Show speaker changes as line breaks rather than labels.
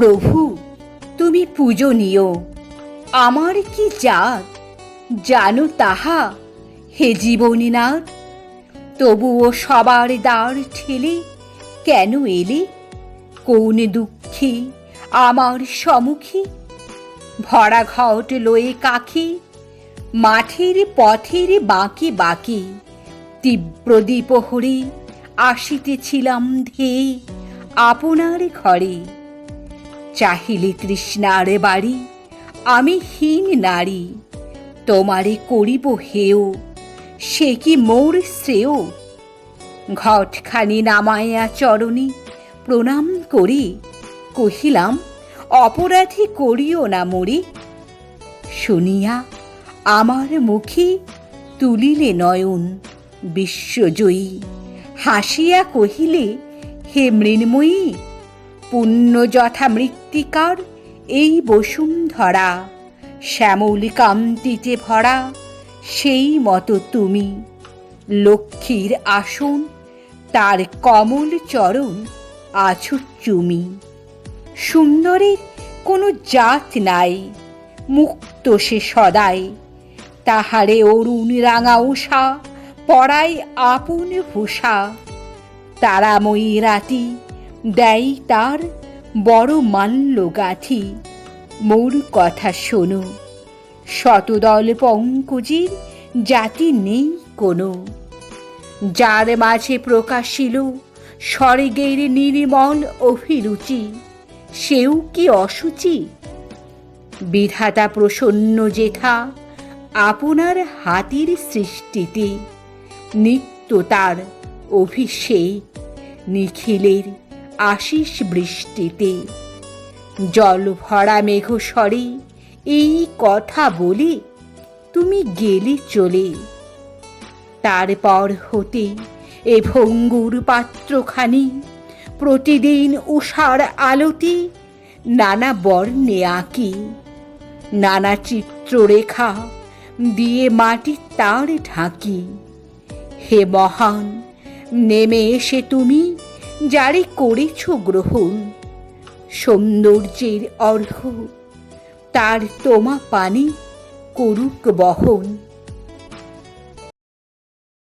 প্রভু, তুমি পূজনীয়। আমার কি জাত? জানো তাহা? হে জীবনীনাথ, তবুও সবার দ্বার ঠেলে কেন এলে? কোন দুঃখে আমার সম্মুখে? ভরা ঘট লয়ে কাখি মাঠের পথের বাঁকে বাঁকে তীব্র দ্বীপহরে আসিতেছিলাম ধেয়ে আপনার ঘরে। চাহিলে তৃষ্ণার বাড়ি, আমি হীন নারী, তোমারে করিব হেও সে কি মোর শ্রেয়? ঘটখানি নামাইয়া চরণে প্রণাম করি, কহিলাম, অপরাধী করিও না মরি। শুনিয়া আমার মুখে তুলিলে নয়ন, বিশ্বজয়ী, হাসিয়া কহিলে, হে মৃন্ময়ী পুণ্য যথা মৃত্তিকার, এই বসুন্ধরা। শ্যামল কান্তিতে ভরা, সেই মতো তুমি। লক্ষ্মীর আসন, তার কমল চরণ, আছো চুমি। সুন্দরের কোনো জাত নাই, মুক্ত সে সদাই। তাহারে অরুণ রাঙা উষা, পড়াই আপন ভূষা। তারাময়ী রাতি দেয় তার বড় মাল্য গাথি মোর কথা শোনো, শতদল পঙ্কজির জাতি নেই কোনো। যার মাঝে প্রকাশিল স্বর্গের নির্মল অভিরুচি, সেও কি অসুচি? বিধাতা প্রসন্ন জেঠা আপনার হাতির সৃষ্টিতে, নিত্য তার অভিষেক নিখিলের আশিস বৃষ্টিতে। জল ভরা মেঘস্বরে এই কথা বলে তুমি গেলে চলে। তারপর হতে এ ভঙ্গুর পাত্রখানি, প্রতিদিন উষার আলোতে নানা বর্ণে আঁকি। নানা চিত্ররেখা দিয়ে মাটি তার ঢাকি। হে মহান, নেমে এসে তুমি যারে করেছ গ্রহণ। সৌন্দর্যের অর্ঘ তার তোমা পানি করুক বহন।